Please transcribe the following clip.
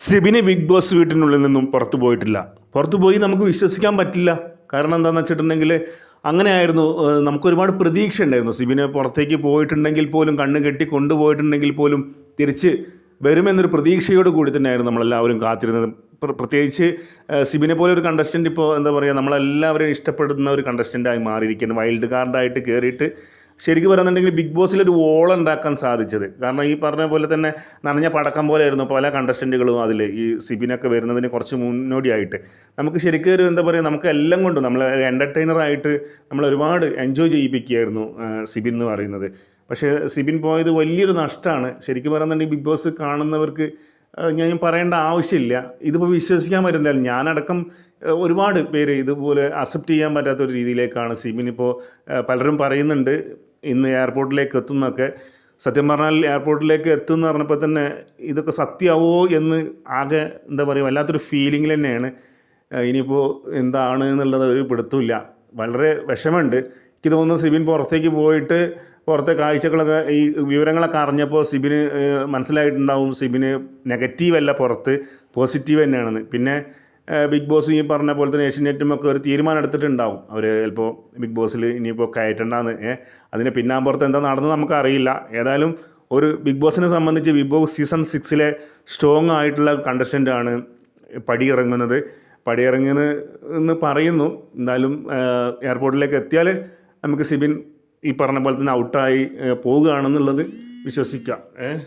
സിബിന് big boss വീട്ടിനുള്ളിൽ നിന്നും പുറത്തു പോയിട്ടില്ല. പുറത്തു പോയി നമുക്ക് വിശ്വസിക്കാൻ പറ്റില്ല. കാരണം എന്താണെന്ന് വെച്ചിട്ടുണ്ടെങ്കിൽ അങ്ങനെയായിരുന്നു ഏഹ് നമുക്ക് ഒരുപാട് പ്രതീക്ഷ ഉണ്ടായിരുന്നു സിബിനെ പുറത്തേക്ക് പോയിട്ടുണ്ടെങ്കിൽ പോലും കണ്ണ് കെട്ടി കൊണ്ടുപോയിട്ടുണ്ടെങ്കിൽ പോലും തിരിച്ച് വരുമെന്നൊരു പ്രതീക്ഷയോട് കൂടി തന്നെയായിരുന്നു നമ്മളെല്ലാവരും കാത്തിരുന്നത്. പ്ര- പ്രത്യേകിച്ച് സിബിനെ പോലെ ഒരു കണ്ടസ്റ്റന്റ് ഇപ്പോൾ എന്താ പറയുക നമ്മളെല്ലാവരും ഇഷ്ടപ്പെടുന്ന ഒരു കണ്ടസ്റ്റന്റായി മാറിയിരിക്കുന്നു. വൈൽഡ് കാർഡായിട്ട് കയറിയിട്ട് ശരിക്കും പറയുന്നുണ്ടെങ്കിൽ ബിഗ് ബോസിൽ ഒരു വോൾ ഉണ്ടാക്കാൻ സാധിച്ചത്. കാരണം ഈ പറഞ്ഞ പോലെ തന്നെ നനഞ്ഞ പടക്കം പോലെ ആയിരുന്നു പല കണ്ടസ്റ്റന്റുകളും അതിൽ ഈ സിബിനൊക്കെ വരുന്നതിന് കുറച്ച് മുന്നോടിയായിട്ട്. നമുക്ക് ശരിക്കും ഒരു എന്താ പറയുക നമുക്ക് എല്ലാം കൊണ്ടും നമ്മൾ എന്റർടൈനറായിട്ട് നമ്മൾ ഒരുപാട് എൻജോയ് ചെയ്യിപ്പിക്കുകയായിരുന്നു സിബിൻ എന്ന് പറയുന്നത്. പക്ഷേ സിബിൻ പോയത് വലിയൊരു നഷ്ടമാണ്. ശരിക്കും പറയുന്നുണ്ടെങ്കിൽ ബിഗ് ബോസ് കാണുന്നവർക്ക് ഞാൻ പറയേണ്ട ആവശ്യമില്ല. ഇതിപ്പോൾ വിശ്വസിക്കാൻ പറ്റുന്നില്ല. ഞാനടക്കം ഒരുപാട് പേര് ഇതുപോലെ അക്സെപ്റ്റ് ചെയ്യാൻ പറ്റാത്ത ഒരു രീതിയിലേക്കാണ് സിബിൻ ഇപ്പോൾ പലരും പറയുന്നുണ്ട്. ഇന്ന് എയർപോർട്ടിലേക്ക് എത്തുന്നൊക്കെ സത്യം പറഞ്ഞാൽ എയർപോർട്ടിലേക്ക് എത്തുമെന്ന് പറഞ്ഞപ്പോൾ തന്നെ ഇതൊക്കെ സത്യമാവോ എന്ന് ആകെ എന്താ പറയുക വല്ലാത്തൊരു ഫീലിംഗിൽ തന്നെയാണ്. ഇനിയിപ്പോൾ എന്താണ് എന്നുള്ളത് ഒരു പിടുത്തമില്ല വളരെ വിഷമമുണ്ട്. എനിക്ക് തോന്നുന്നു സിബിൻ പുറത്തേക്ക് പോയിട്ട് പുറത്തെ കാഴ്ചകളൊക്കെ ഈ വിവരങ്ങളൊക്കെ അറിഞ്ഞപ്പോൾ സിബിന് മനസ്സിലായിട്ടുണ്ടാവും. സിബിന് നെഗറ്റീവല്ല പുറത്ത് പോസിറ്റീവ് തന്നെയാണെന്ന്. പിന്നെ ബിഗ് ബോസ് ഈ പറഞ്ഞ പോലെ തന്നെ ഏഷ്യനെറ്റും ഒക്കെ ഒരു തീരുമാനം എടുത്തിട്ടുണ്ടാവും. അവർ ചിലപ്പോൾ ബിഗ് ബോസിൽ ഇനിയിപ്പോൾ കയറ്റണ്ടെന്ന്. അതിന് പിന്നാമ്പുറത്ത് എന്താ നടന്നത് നമുക്കറിയില്ല ഏതായാലും ഒരു ബിഗ് ബോസിനെ സംബന്ധിച്ച് ബിഗ് ബോസ് സീസൺ സിക്സിലെ സ്ട്രോങ് ആയിട്ടുള്ള കണ്ടസ്റ്റന്റാണ് പടിയിറങ്ങുന്നത്. പടിയിറങ്ങുന്നത് എന്ന് പറയുന്നു. എന്തായാലും എയർപോർട്ടിലേക്ക് എത്തിയാൽ നമുക്ക് സിബിൻ ഈ പറഞ്ഞ പോലെ തന്നെ ഔട്ടായി പോവുകയാണെന്നുള്ളത് വിശ്വസിക്കാം. ഏഹ്